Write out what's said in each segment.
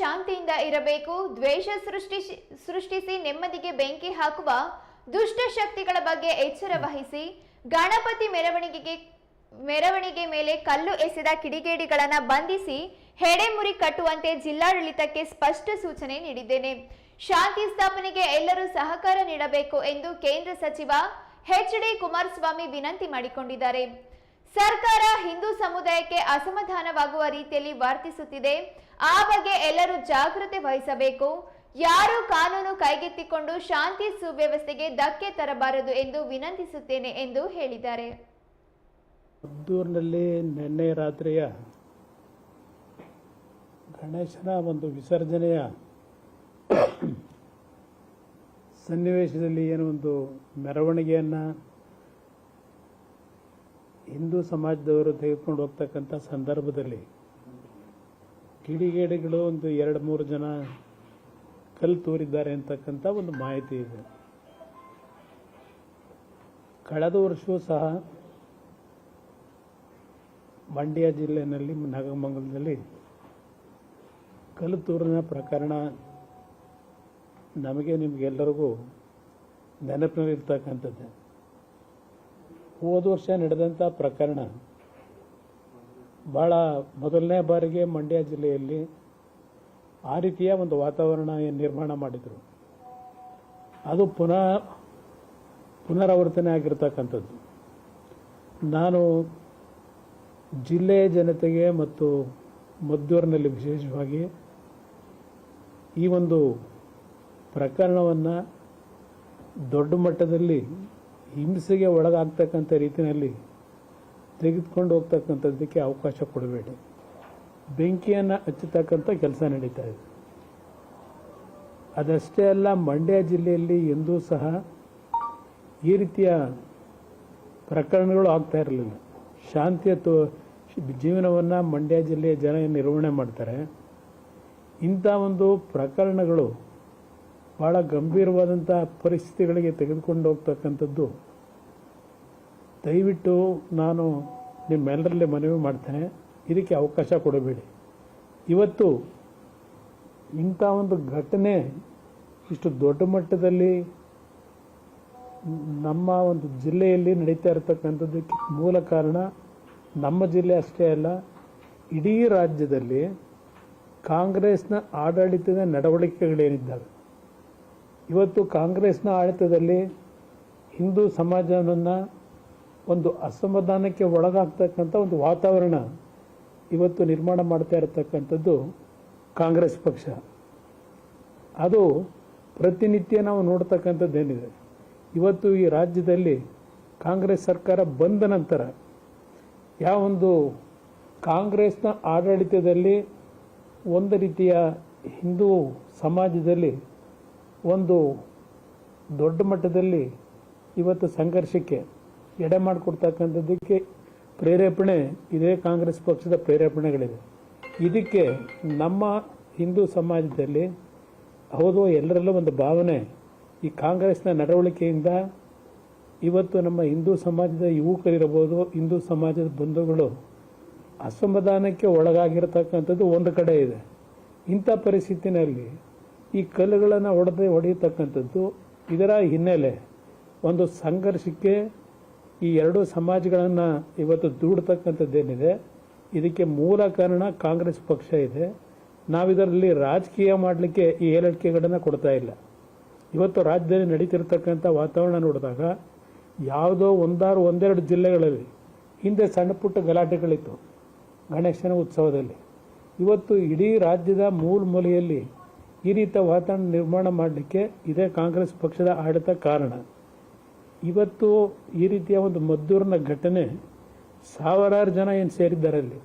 ಶಾಂತಿಯಿಂದ ಇರಬೇಕು, ದ್ವೇಷ ಸೃಷ್ಟಿಸಿ ಸೃಷ್ಟಿಸಿ ನೆಮ್ಮದಿಗೆ ಬೆಂಕಿ ಹಾಕುವ ದುಷ್ಟ ಶಕ್ತಿಗಳ ಬಗ್ಗೆ ಎಚ್ಚರ ವಹಿಸಿ, ಗಣಪತಿ ಮೆರವಣಿಗೆಗೆ, ಮೆರವಣಿಗೆ ಮೇಲೆ ಕಲ್ಲು ಎಸೆದ ಕಿಡಿಗೇಡಿಗಳನ್ನು ಬಂಧಿಸಿ ಹೆಡೆಮುರಿ ಕಟ್ಟುವಂತೆ ಜಿಲ್ಲಾಡಳಿತಕ್ಕೆ ಸ್ಪಷ್ಟ ಸೂಚನೆ ನೀಡಿದ್ದೇನೆ. ಶಾಂತಿ ಸ್ಥಾಪನೆಗೆ ಎಲ್ಲರೂ ಸಹಕಾರ ನೀಡಬೇಕು ಎಂದು ಕೇಂದ್ರ ಸಚಿವ ಎಚ್ ಡಿ ಕುಮಾರಸ್ವಾಮಿ ವಿನಂತಿ ಮಾಡಿಕೊಂಡಿದ್ದಾರೆ. ಸರ್ಕಾರ ಹಿಂದೂ ಸಮುದಾಯಕ್ಕೆ ಅಸಮಾಧಾನವಾಗುವ ರೀತಿಯಲ್ಲಿ ವರ್ತಿಸುತ್ತಿದೆ. ಆ ಬಗ್ಗೆ ಎಲ್ಲರೂ ಜಾಗೃತಿ ವಹಿಸಬೇಕು. ಯಾರು ಕಾನೂನು ಕೈಗೆತ್ತಿಕೊಂಡು ಶಾಂತಿ ಸುವ್ಯವಸ್ಥೆಗೆ ಧಕ್ಕೆ ತರಬಾರದು ಎಂದು ವಿನಂತಿಸುತ್ತೇನೆ ಎಂದು ಹೇಳಿದ್ದಾರೆ. ಮದ್ದೂರಿನಲ್ಲಿ ನಿನ್ನೆ ರಾತ್ರಿಯ ಗಣೇಶನ ಒಂದು ವಿಸರ್ಜನೆಯ ಸನ್ನಿವೇಶದಲ್ಲಿ ಏನೋ ಒಂದು ಮೆರವಣಿಗೆಯನ್ನು ಹಿಂದೂ ಸಮಾಜದವರು ತೆಗೆದುಕೊಂಡು ಹೋಗ್ತಕ್ಕಂಥ ಸಂದರ್ಭದಲ್ಲಿ ಕಿಡಿಗೇಡಿಗಳು ಒಂದು ಎರಡು ಮೂರು ಜನ ಕಲ್ಲು ತೂರಿದ್ದಾರೆ ಅಂತಕ್ಕಂಥ ಒಂದು ಮಾಹಿತಿ ಇದೆ. ಕಳೆದ ವರ್ಷವೂ ಸಹ ಮಂಡ್ಯ ಜಿಲ್ಲೆಯಲ್ಲಿ, ನಾಗಮಂಗಲದಲ್ಲಿ ಕಲ್ಲು ತೂರಿನ ಪ್ರಕರಣ ನಮಗೆ ನಿಮಗೆಲ್ಲರಿಗೂ ನೆನಪಿನಲ್ಲಿರ್ತಕ್ಕಂಥದ್ದು. ಹೋದ ವರ್ಷ ನಡೆದಂಥ ಪ್ರಕರಣ ಭಾಳ ಮೊದಲನೇ ಬಾರಿಗೆ ಮಂಡ್ಯ ಜಿಲ್ಲೆಯಲ್ಲಿ ಆ ರೀತಿಯ ಒಂದು ವಾತಾವರಣ ನಿರ್ಮಾಣ ಮಾಡಿದರು. ಅದು ಪುನಃ ಪುನರಾವರ್ತನೆ ಆಗಿರ್ತಕ್ಕಂಥದ್ದು. ನಾನು ಜಿಲ್ಲೆಯ ಜನತೆಗೆ ಮತ್ತು ಮದ್ದೂರಿನಲ್ಲಿ ವಿಶೇಷವಾಗಿ ಈ ಒಂದು ಪ್ರಕರಣವನ್ನು ದೊಡ್ಡ ಮಟ್ಟದಲ್ಲಿ ಹಿಂಸೆಗೆ ಒಳಗಾಗ್ತಕ್ಕಂಥ ರೀತಿಯಲ್ಲಿ ತೆಗೆದುಕೊಂಡು ಹೋಗ್ತಕ್ಕಂಥದ್ದಕ್ಕೆ ಅವಕಾಶ ಕೊಡಬೇಡಿ. ಬೆಂಕಿಯನ್ನು ಹಚ್ಚತಕ್ಕಂಥ ಕೆಲಸ ನಡೀತಾ ಇದೆ. ಅದಷ್ಟೇ ಅಲ್ಲ, ಮಂಡ್ಯ ಜಿಲ್ಲೆಯಲ್ಲಿ ಎಂದೂ ಸಹ ಈ ರೀತಿಯ ಪ್ರಕರಣಗಳು ಆಗ್ತಾ ಇರಲಿಲ್ಲ. ಶಾಂತಿಯ ತೋ, ಜೀವನವನ್ನು ಮಂಡ್ಯ ಜಿಲ್ಲೆಯ ಜನ ನಿರ್ವಹಣೆ ಮಾಡ್ತಾರೆ. ಇಂಥ ಒಂದು ಪ್ರಕರಣಗಳು ಭಾಳ ಗಂಭೀರವಾದಂಥ ಪರಿಸ್ಥಿತಿಗಳಿಗೆ ತೆಗೆದುಕೊಂಡು ಹೋಗ್ತಕ್ಕಂಥದ್ದು. ದಯವಿಟ್ಟು ನಾನು ನಿಮ್ಮೆಲ್ಲರಲ್ಲಿ ಮನವಿ ಮಾಡ್ತೇನೆ. ಇದಕ್ಕೆ ಅವಕಾಶ ಕೊಡಬೇಡಿ. ಇವತ್ತು ಇಂಥ ಒಂದು ಘಟನೆ ಇಷ್ಟು ದೊಡ್ಡ ಮಟ್ಟದಲ್ಲಿ ನಮ್ಮ ಒಂದು ಜಿಲ್ಲೆಯಲ್ಲಿ ನಡೀತಾ ಇರತಕ್ಕಂಥದ್ದಕ್ಕೆ ಮೂಲ ಕಾರಣ ನಮ್ಮ ಜಿಲ್ಲೆ ಅಷ್ಟೇ ಅಲ್ಲ, ಇಡೀ ರಾಜ್ಯದಲ್ಲಿ ಕಾಂಗ್ರೆಸ್ನ ಆಡಳಿತದ ನಡವಳಿಕೆಗಳೇನಿದ್ದಾವೆ. ಇವತ್ತು ಕಾಂಗ್ರೆಸ್ನ ಆಡಳಿತದಲ್ಲಿ ಹಿಂದೂ ಸಮಾಜವನ್ನು ಒಂದು ಅಸಮಾಧಾನಕ್ಕೆ ಒಳಗಾಗ್ತಕ್ಕಂಥ ಒಂದು ವಾತಾವರಣ ಇವತ್ತು ನಿರ್ಮಾಣ ಮಾಡ್ತಾ ಇರತಕ್ಕಂಥದ್ದು ಕಾಂಗ್ರೆಸ್ ಪಕ್ಷ. ಅದು ಪ್ರತಿನಿತ್ಯ ನಾವು ನೋಡ್ತಕ್ಕಂಥದ್ದೇನಿದೆ. ಇವತ್ತು ಈ ರಾಜ್ಯದಲ್ಲಿ ಕಾಂಗ್ರೆಸ್ ಸರ್ಕಾರ ಬಂದ ನಂತರ ಯಾವ ಒಂದು ಕಾಂಗ್ರೆಸ್ನ ಆಡಳಿತದಲ್ಲಿ ಒಂದು ರೀತಿಯ ಹಿಂದೂ ಸಮಾಜದಲ್ಲಿ ಒಂದು ದೊಡ್ಡ ಮಟ್ಟದಲ್ಲಿ ಇವತ್ತು ಸಂಘರ್ಷಕ್ಕೆ ಎಡೆ ಮಾಡಿಕೊಡ್ತಕ್ಕಂಥದ್ದಕ್ಕೆ ಪ್ರೇರೇಪಣೆ, ಇದೇ ಕಾಂಗ್ರೆಸ್ ಪಕ್ಷದ ಪ್ರೇರೇಪಣೆಗಳಿದೆ ಇದಕ್ಕೆ ನಮ್ಮ ಹಿಂದೂ ಸಮಾಜದಲ್ಲಿ ಹೌದು ಎಲ್ಲರಲ್ಲೂ ಒಂದು ಭಾವನೆ, ಈ ಕಾಂಗ್ರೆಸ್ನ ನಡವಳಿಕೆಯಿಂದ ಇವತ್ತು ನಮ್ಮ ಹಿಂದೂ ಸಮಾಜದ ಯುವಕರಿರಬಹುದು ಹಿಂದೂ ಸಮಾಜದ ಬಂಧುಗಳು ಅಸಮಾಧಾನಕ್ಕೆ ಒಳಗಾಗಿರತಕ್ಕಂಥದ್ದು ಒಂದು ಕಡೆ ಇದೆ. ಇಂಥ ಪರಿಸ್ಥಿತಿನಲ್ಲಿ ಈ ಕಲ್ಲುಗಳನ್ನು ಹೊಡೆದು ಹೊಡೆಯತಕ್ಕಂಥದ್ದು ಇದರ ಹಿನ್ನೆಲೆ ಒಂದು ಸಂಘರ್ಷಕ್ಕೆ ಈ ಎರಡೂ ಸಮಾಜಗಳನ್ನು ಇವತ್ತು ದೂಡ್ತಕ್ಕಂಥದ್ದೇನಿದೆ. ಇದಕ್ಕೆ ಮೂಲ ಕಾರಣ ಕಾಂಗ್ರೆಸ್ ಪಕ್ಷ ಇದೆ. ನಾವಿದರಲ್ಲಿ ರಾಜಕೀಯ ಮಾಡಲಿಕ್ಕೆ ಈ ಹೇಳಿಕೆಗಳನ್ನು ಕೊಡ್ತಾ ಇಲ್ಲ. ಇವತ್ತು ರಾಜ್ಯದಲ್ಲಿ ನಡೀತಿರ್ತಕ್ಕಂಥ ವಾತಾವರಣ ನೋಡಿದಾಗ ಯಾವುದೋ ಒಂದಾರು ಒಂದೆರಡು ಜಿಲ್ಲೆಗಳಲ್ಲಿ ಹಿಂದೆ ಸಣ್ಣ ಪುಟ್ಟ ಗಲಾಟೆಗಳಿತ್ತು ಗಣೇಶನ ಉತ್ಸವದಲ್ಲಿ. ಇವತ್ತು ಇಡೀ ರಾಜ್ಯದ ಮೂಲ ಮೂಲೆಯಲ್ಲಿ ಈ ರೀತಿಯ ವಾತಾವರಣ ನಿರ್ಮಾಣ ಮಾಡಲಿಕ್ಕೆ ಇದೇ ಕಾಂಗ್ರೆಸ್ ಪಕ್ಷದ ಆಡಳಿತ ಕಾರಣ. ಇವತ್ತು ಈ ರೀತಿಯ ಒಂದು ಮದ್ದೂರಿನ ಘಟನೆ ಸಾವಿರಾರು ಜನ ಏನು ಸೇರಿದ್ದಾರೆ ಅಲ್ಲಿ.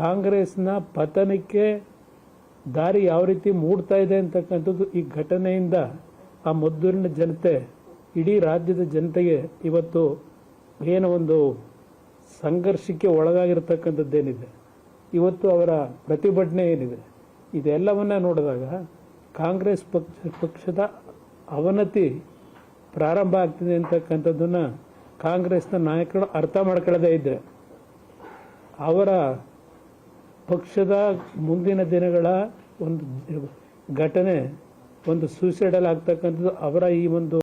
ಕಾಂಗ್ರೆಸ್ನ ಪತನಕ್ಕೆ ದಾರಿ ಯಾವ ರೀತಿ ಮೂಡ್ತಾ ಇದೆ ಅಂತಕ್ಕಂಥದ್ದು ಈ ಘಟನೆಯಿಂದ ಆ ಮದ್ದೂರಿನ ಜನತೆ, ಇಡೀ ರಾಜ್ಯದ ಜನತೆಗೆ ಇವತ್ತು ಏನೋ ಒಂದು ಸಂಘರ್ಷಕ್ಕೆ ಒಳಗಾಗಿರ್ತಕ್ಕಂಥದ್ದೇನಿದೆ. ಇವತ್ತು ಅವರ ಪ್ರತಿಭಟನೆ ಏನಿದೆ. ಇದೆಲ್ಲವನ್ನ ನೋಡಿದಾಗ ಕಾಂಗ್ರೆಸ್ ಪಕ್ಷ, ಪಕ್ಷದ ಅವನತಿ ಪ್ರಾರಂಭ ಆಗ್ತಿದೆ ಅಂತಕ್ಕಂಥದ್ದನ್ನು ಕಾಂಗ್ರೆಸ್ನ ನಾಯಕರು ಅರ್ಥ ಮಾಡ್ಕೊಳ್ಳದೇ ಇದ್ರೆ, ಅವರ ಪಕ್ಷದ ಮುಂದಿನ ದಿನಗಳ ಒಂದು ಘಟನೆ, ಒಂದು ಸೂಸೈಡಲ್ ಆಗ್ತಕ್ಕಂಥದ್ದು ಅವರ ಈ ಒಂದು